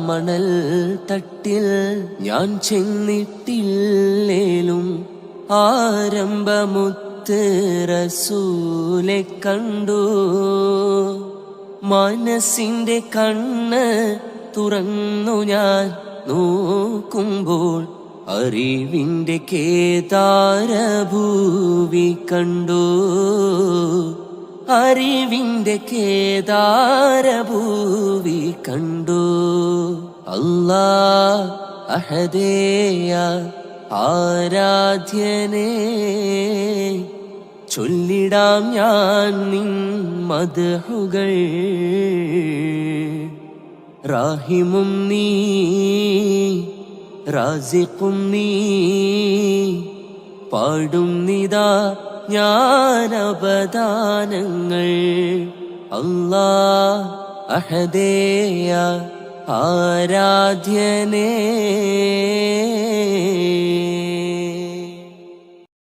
മണൽ തട്ടിൽ ഞാൻ ചെന്നിട്ടില്ലേലും ആരംഭമുത്ത് റസൂലെ കണ്ടു. മനസ്സിന്റെ കണ്ണ് തുറന്നു ഞാൻ നോക്കുമ്പോൾ അറിവിന്റെ കേതാരഭൂവി കണ്ടു. അറിവിന്റെ കേദാരഭൂവി കണ്ടു. അല്ലാ അഹദേയ ആരാധ്യനെ ചൊല്ലിടാം ഞാൻ നിൻ മധുകൾ റാഹിമും നീ റാസിഖും നീ പാടും നിതാ ഞാൻ അപദാനങ്ങൾ അല്ലാ അഹദേയ ആരാധ്യനേ.